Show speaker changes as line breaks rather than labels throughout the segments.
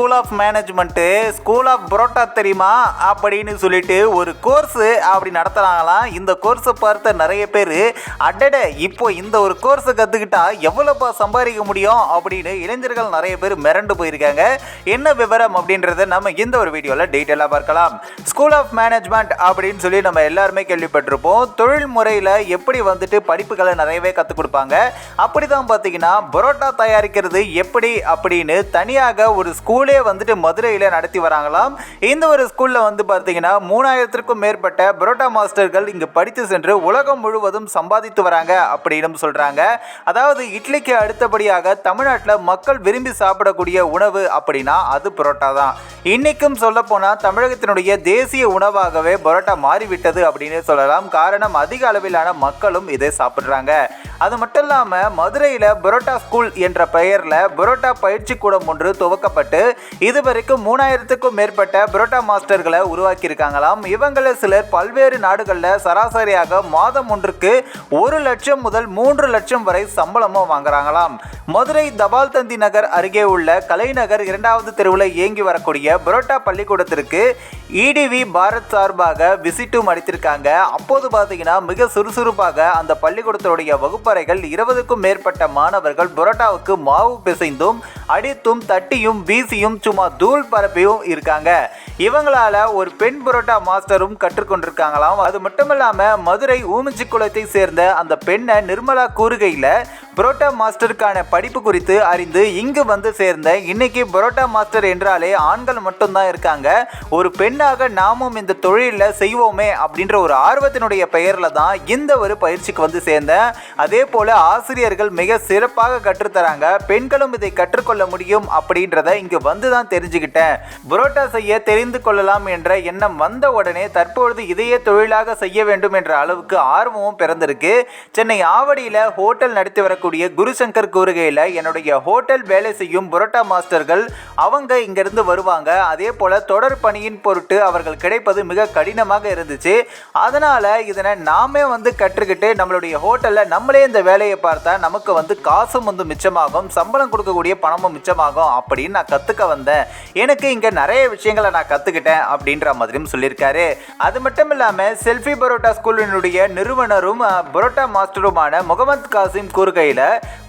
School of management school of parotta தெரியுமா? அப்படின்னு சொல்லிட்டு ஒரு கோர்ஸு அப்படி நடத்துகிறாங்களாம் இந்த கோர்ஸை பார்த்த நிறைய பேர் அடட இப்போ இந்த ஒரு கோர்ஸை கற்றுக்கிட்டா எவ்வளோப்பா சம்பாதிக்க முடியும்? அப்படின்னு இளைஞர்கள் நிறைய பேர் மிரண்டு போயிருக்காங்க. என்ன விவரம் அப்படின்றத நம்ம இந்த ஒரு வீடியோவில் டீட்டெயிலாக பார்க்கலாம். ஸ்கூல் ஆஃப் மேனேஜ்மெண்ட் அப்படின்னு சொல்லி நம்ம எல்லாருமே கேள்விப்பட்டிருப்போம். தொழில் முறையில் எப்படி வந்துட்டு படிப்புகளை நிறையவே கற்றுக் கொடுப்பாங்க. அப்படி தான் பார்த்தீங்கன்னா பரோட்டா தயாரிக்கிறது எப்படி அப்படின்னு தனியாக ஒரு ஸ்கூல் வந்துட்டு மதுரையில் நடத்தி வராங்களாம். இந்த ஒரு ஸ்கூலில் வந்து பார்த்தீங்கன்னா மூணாயிரத்திற்கும் மேற்பட்ட பரோட்டா மாஸ்டர்கள் இங்கு படித்து சென்று உலகம் முழுவதும் சம்பாதித்து வராங்க அப்படின்னு சொல்கிறாங்க அதாவது இட்லிக்கு அடுத்தபடியாக தமிழ்நாட்டில் மக்கள் விரும்பி சாப்பிடக்கூடிய உணவு அப்படின்னா அது பரோட்டா தான். இன்றைக்கும் சொல்லப்போனால் தமிழகத்தினுடைய தேசிய உணவாகவே பரோட்டா மாறிவிட்டது அப்படின்னு சொல்லலாம். காரணம் அதிக அளவிலான மக்களும் இதை சாப்பிட்றாங்க. அது மட்டும் இல்லாமல் மதுரையில் பரோட்டா ஸ்கூல் என்ற பெயரில் பரோட்டா பயிற்சி கூடம் ஒன்று துவக்கப்பட்டு இதுவரைக்கும் மூணாயிரத்துக்கும் மேற்பட்ட பரோட்டா மாஸ்டர்களை உருவாக்கியிருக்காங்களாம். இவங்கள சிலர் பல்வேறு நாடுகளில் சராசரியாக மாதம் ஒன்றுக்கு ஒரு லட்சம் முதல் மூன்று லட்சம் வரை சம்பளமும் வாங்குறாங்களாம். மதுரை தபால் தந்தி நகர் அருகே உள்ள கலைநகர் இரண்டாவது தெருவில் இயங்கி வரக்கூடிய பரோட்டா பள்ளிக்கூடத்திற்கு இடிவி பாரத் சார்பாக விசிட்டும் அளித்திருக்காங்க. அப்போது பார்த்தீங்கன்னா மிக சுறுசுறுப்பாக அந்த பள்ளிக்கூடத்தினுடைய வகுப்பறைகள் இருபதுக்கும் மேற்பட்ட மாணவர்கள் பரோட்டாவுக்கு மாவு பிசைந்தும் அடித்தும் தட்டியும் வீசியும் சும்மா தூள் பரப்பியும் இருக்காங்க. இவங்களால ஒரு பெண் புரோட்டா மாஸ்டரும் கற்றுக்கொண்டிருக்காங்களாம். அது மட்டும் இல்லாம மதுரை ஊமிச்சி குளத்தை சேர்ந்த அந்த பெண்ணை நிர்மலா கூறுகையில் புரோட்டா மாஸ்டருக்கான படிப்பு குறித்து அறிந்து இங்கு வந்து சேர்ந்த இன்னைக்கு புரோட்டா மாஸ்டர் என்றாலே ஆண்கள் மட்டும்தான் இருக்காங்க. ஒரு பெண்ணாக நாமும் இந்த தொழிலில் செய்வோமே அப்படின்ற ஒரு ஆர்வத்தினுடைய பெயரில் தான் இந்த ஒரு பயிற்சிக்கு வந்து சேர்ந்தேன். அதே போல ஆசிரியர்கள் மிக சிறப்பாக கற்றுத்தராங்க. பெண்களும் இதை கற்றுக்கொள்ள முடியும் அப்படின்றத இங்கு வந்து தான் தெரிஞ்சுக்கிட்டேன் புரோட்டா செய்ய தெரிந்து கொள்ளலாம் என்ற எண்ணம் வந்த உடனே தற்பொழுது இதையே தொழிலாக செய்ய வேண்டும் என்ற அளவுக்கு ஆர்வமும் பிறந்திருக்கு. சென்னை ஆவடியில் ஹோட்டல் நடத்தி வரக்கூடிய குருசங்கர் கூறுகையில் என்னுடைய ஹோட்டல் வேலை செய்யும் புரோட்டா மாஸ்டர்கள் அவங்க இங்கிருந்து வருவாங்க. அதே போல தொடர் பணியின் பொருட்டு அவர்கள் கிடைப்பது மிக கடினமாக இருந்துச்சு. அதனால இதனை நாமே வந்து கற்றுக்கிட்டு நம்மளுடைய ஹோட்டலில் நம்மளே இந்த வேலையை பார்த்தா நமக்கு வந்து காசும் வந்து மிச்சமாகும். சம்பளம் கொடுக்கக்கூடிய பணமும் மிச்சமாகும் அப்படின்னு நான் கற்றுக்க வந்தேன். எனக்கு இங்கே நிறைய விஷயங்களை நான் கற்றுக்கிட்டேன் அப்படின்ற மாதிரியும் சொல்லியிருக்காரு. அது மட்டும் இல்லாமல் செல்ஃபி பரோட்டா ஸ்கூலினுடைய நிறுவனரும் பரோட்டா மாஸ்டருமான முகமது காசிம் கூறுகையில்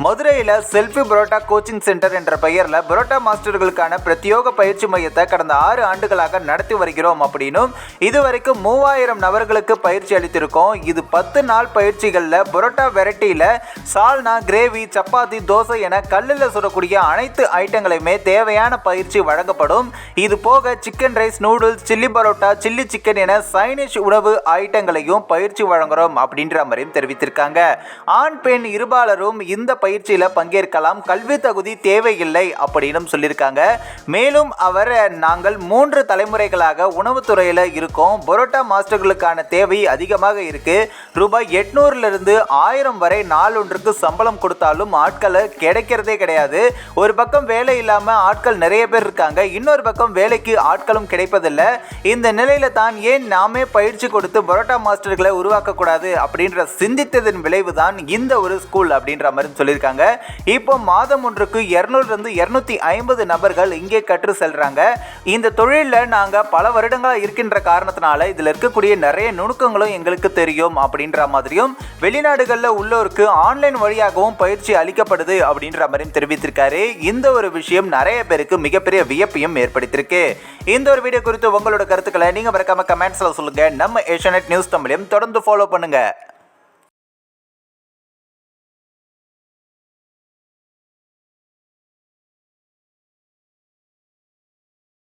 மதுரையில் செல்ஃபி பரோட்டா கோச்சிங் சென்டர் என்ற பெயரில் பரோட்டா மாஸ்டர்களுக்கான பிரத்யோக பயிற்சி மையத்தை கடந்த ஆறு ஆண்டுகளாக நடத்தி வருகிறோம் அப்படின்னும் இதுவரைக்கும் மூவாயிரம் நபர்களுக்கு பயிற்சி அளித்திருக்கோம். இது பத்து நாள் பயிற்சிகளில் பரோட்டா வெரைட்டியில் சால்னா கிரேவி சப்பாத்தி தோசை என கல்லில் சுடக்கூடிய அனைத்து ஐட்டங்களையுமே தேவையான பயிற்சி வழங்கப்படும். இது போக chicken rice noodles chilli parotta chilli chicken என சைனிஷ் உணவு ஐட்டங்களையும் பயிற்சி வழங்குறோம் அப்படின்ற மாதிரியும் தெரிவித்திருக்காங்க. ஆண் பெண் இருபாலரும் இந்த பயிற்சியில் பங்கேற்கலாம். கல்வி தகுதி தேவையில்லை அப்படின்னு சொல்லியிருக்காங்க. மேலும் அவர் நாங்கள் மூன்று தலைமுறைகளாக உணவுத்துறையில் இருக்கோம். பரோட்டா மாஸ்டர்களுக்கான தேவை அதிகமாக இருக்கு. ரூபாய் எட்நூறுலேருந்து ஆயிரம் வரை நாள் ஒன்றுக்கு சம்பளம் கொடுத்தாலும் ஆட்களை கிடைக்கிறதே கிடையாது. ஒரு ஒரு பக்கம் வேலை இல்லாமல் ஆட்கள் நிறைய பேர் இருக்காங்க. இன்னொரு பக்கம் வேலைக்கு ஆட்களும் கிடைப்பதில்லை. இந்த நிலையில தான் ஏன் நாமே பயிற்சி கொடுத்து பரோட்டா மாஸ்டர்களை உருவாக்கக்கூடாது அப்படின்ற சிந்தித்ததன் விளைவு தான் இந்த ஒரு ஸ்கூல் அப்படின்ற மாதிரி சொல்லியிருக்காங்க. இப்போ மாதம் ஒன்றுக்கு இரநூறுலேருந்து இரநூத்தி ஐம்பது நபர்கள் இங்கே கற்று செல்றாங்க. இந்த தொழிலில் நாங்கள் பல வருடங்களாக இருக்கின்ற காரணத்தினால இதில் இருக்கக்கூடிய நிறைய நுணுக்கங்களும் எங்களுக்கு தெரியும் அப்படின்ற மாதிரியும் வெளிநாடுகளில் உள்ளோருக்கு ஆன்லைன் வழியாகவும் பயிற்சி அளிக்கப்படுது அப்படின்ற மாதிரியும் தெரிவித்திருக்காரு. இந்த ஒரு விஷயம் நிறைய பேருக்கு மிகப்பெரிய வியப்பையும் ஏற்படுத்தியிருக்கு. இந்த ஒரு வீடியோ குறித்து உங்களோட கருத்துக்களை நீங்கள் மறக்காம கமெண்ட்ஸில் சொல்லுங்கள் நம்ம ஏஷியநெட் நியூஸ் தமிழையும் தொடர்ந்து ஃபாலோ பண்ணுங்கள்